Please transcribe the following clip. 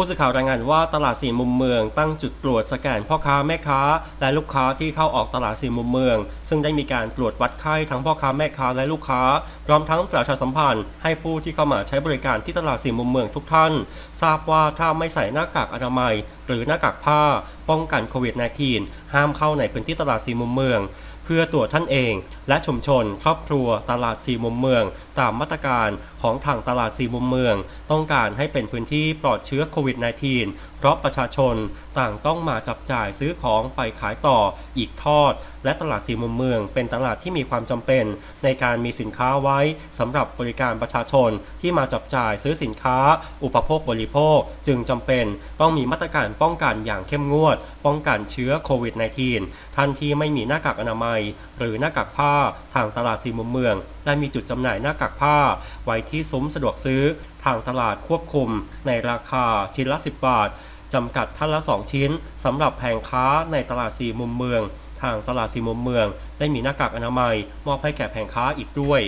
ผู้สื่อข่าวรายงานว่าตลาดสี่มุมเมืองตั้งจุดตรวจสแกนพ่อค้าแม่ค้า และลูกค้าที่เข้าออกตลาดสี่มุมเมือง ซึ่งได้มีการตรวจวัดไข้ทั้งพ่อค้าแม่ค้าและลูกค้า พร้อมทั้งประชาสัมพันธ์ ให้ผู้ที่เข้ามาใช้บริการที่ตลาดสี่มุมเมืองทุกท่าน ทราบว่าถ้าไม่ใส่หน้ากากอนามัย หรือหน้ากากผ้า ป้องกันโควิด -19 ห้ามเข้าในพื้นที่ตลาดสี่มุมเมือง พื่อตรวจท่านเอง และชุมชน ครอบครัวตลาดสี่มุมเมือง ตามมาตรการของทางตลาดสี่มุมเมือง ต้องการให้เป็นพื้นที่ปลอดเชื้อโควิด -19 เพราะประชาชนต่างต้องมาจับจ่ายซื้อของไปขายต่ออีกทอด และตลาดสี่มุมเมือง เป็นตลาดที่มีความจำเป็น ในการมีสินค้าไว้สำหรับบริการประชาชนที่มาจับจ่ายซื้อสินค้า อุปโภคบริโภค จึงจำเป็นต้องมีมาตรการป้องกันอย่างเข้มงวด ป้องกันเชื้อโควิด -19 ท่านที่ไม่มีหน้ากากอนามัยย หรือหน้ากากผ้าทางตลาดสี่มุมเมือง ได้มีจุดจำหน่ายหน้ากากผ้า ไว้ที่ซุ้มสะดวกซื้อทางตลาดควบคุม ในราคาชิ้นละ 10 บาทจำกัดท่านละ 2 ชิ้นสำหรับแผงค้าในตลาดสี่มุมเมือง ทางตลาดสี่มุมเมือง ได้มีหน้ากากอนามัย มอบให้แก่แผงค้าอีกด้วย